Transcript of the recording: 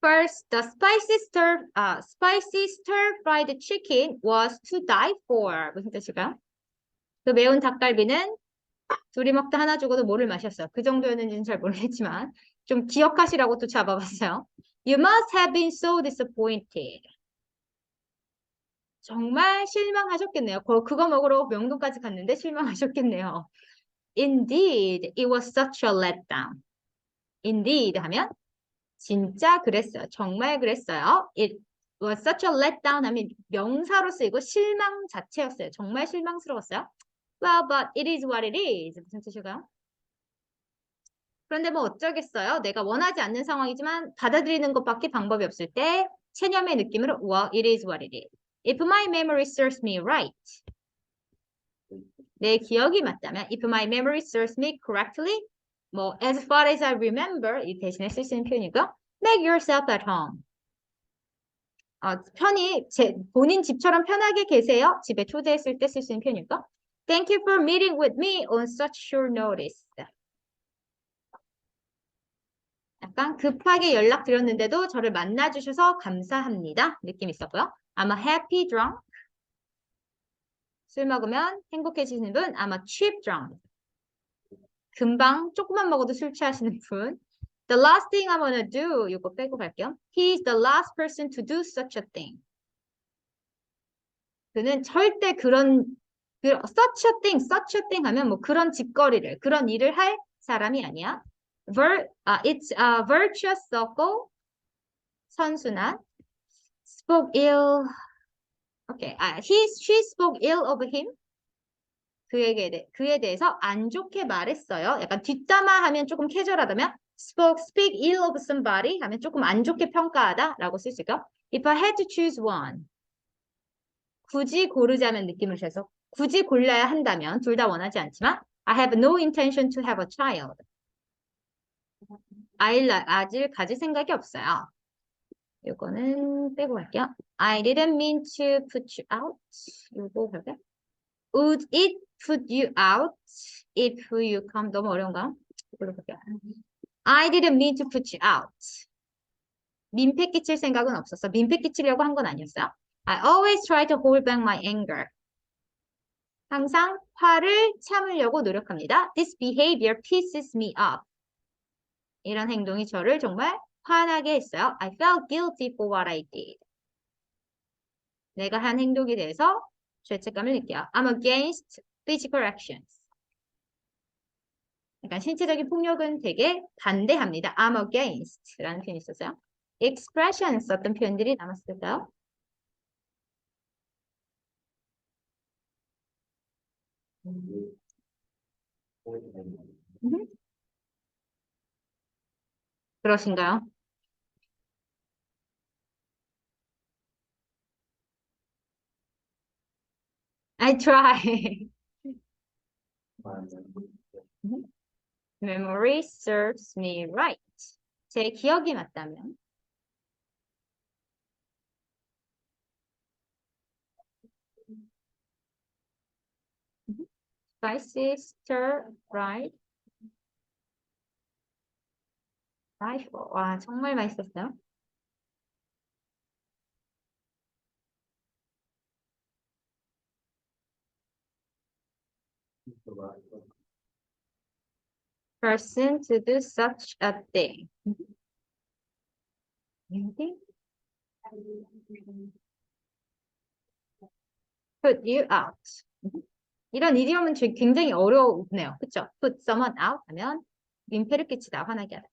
First, the spicy stir, uh, spicy stir-fried chicken was to die for. 무슨 뜻일까요? 그 매운 닭갈비는 둘이 먹다 하나 죽어도 모를 맛이었어요. 그 정도였는지는 잘 모르겠지만 좀 기억하시라고 또 잡아봤어요. You must have been so disappointed. 정말 실망하셨겠네요. 거- 그거 먹으러 명동까지 갔는데 실망하셨겠네요. Indeed, it was such a letdown. Indeed 하면 진짜 그랬어요. 정말 그랬어요. It was such a letdown 하면 명사로 쓰이고 실망 자체였어요. 정말 실망스러웠어요. Well, but it is what it is. 무슨 뜻일까요? 그런데 뭐 어쩌겠어요. 내가 원하지 않는 상황이지만 받아들이는 것밖에 방법이 없을 때 체념의 느낌으로 well, it is what it is. If my memory serves me right. 내 기억이 맞다면 if my memory serves me correctly 뭐 as far as I remember 이 대신에 쓸 수 있는 표현이고요. Make yourself at home. 어, 편히 제, 본인 집처럼 편하게 계세요. 집에 초대했을 때 쓸 수 있는 표현이고. Thank you for meeting with me on such short notice. 약간 급하게 연락드렸는데도 저를 만나주셔서 감사합니다. 느낌 있었고요. I'm a happy drunk. 술 먹으면 행복해지시는 분. I'm a cheap drunk. 금방 조금만 먹어도 술 취하시는 분. The last thing I wanna do. 이거 빼고 갈게요. He is the last person to do such a thing. 그는 절대 그런 그, such a thing, such a thing 하면 뭐 그런 짓거리를 그런 일을 할 사람이 아니야. Vir, 아, it's a virtuous circle. 선순환. Spoke ill. Okay. 아, he, she spoke ill of him. 그에게 대, 그에 대해서 안 좋게 말했어요. 약간 뒷담화 하면 조금 캐주얼하다면 spoke, speak ill of somebody 하면 조금 안 좋게 평가하다라고 쓸 수 있고요. If I had to choose one. 굳이 고르자면 느낌을 주셔서 굳이 골라야 한다면 둘 다 원하지 않지만 I have no intention to have a child. 아이를 아직 가질 생각이 없어요. 이거는 빼고 갈게요. I didn't mean to put you out. 이거 볼게요. Would it put you out if you come? 너무 어려운가? 이걸로 볼게요. I didn't mean to put you out. 민폐 끼칠 생각은 없었어. 민폐 끼치려고 한 건 아니었어요. I always try to hold back my anger. 항상 화를 참으려고 노력합니다. This behavior pisses me off. 이런 행동이 저를 정말 화나게 했어요. I felt guilty for what I did. 내가 한 행동에 대해서 죄책감을 느껴요. I'm against physical actions. 그러니까 신체적인 폭력은 되게 반대합니다. I'm against 라는 표현이 있었어요. expressions 어떤 표현들이 남았을까요? 음. 그러신가요? I try. Memory serves me right. 제 기억이 맞다면. Spicy stir fried. 아이고, 와, 정말 맛있었어요. Person to do such a thing. Anything? Put you out. 이런 이디엄은 제- 굉장히 어려우네요. 그쵸? Put someone out 하면 민폐를 끼치다, 화나게 하다.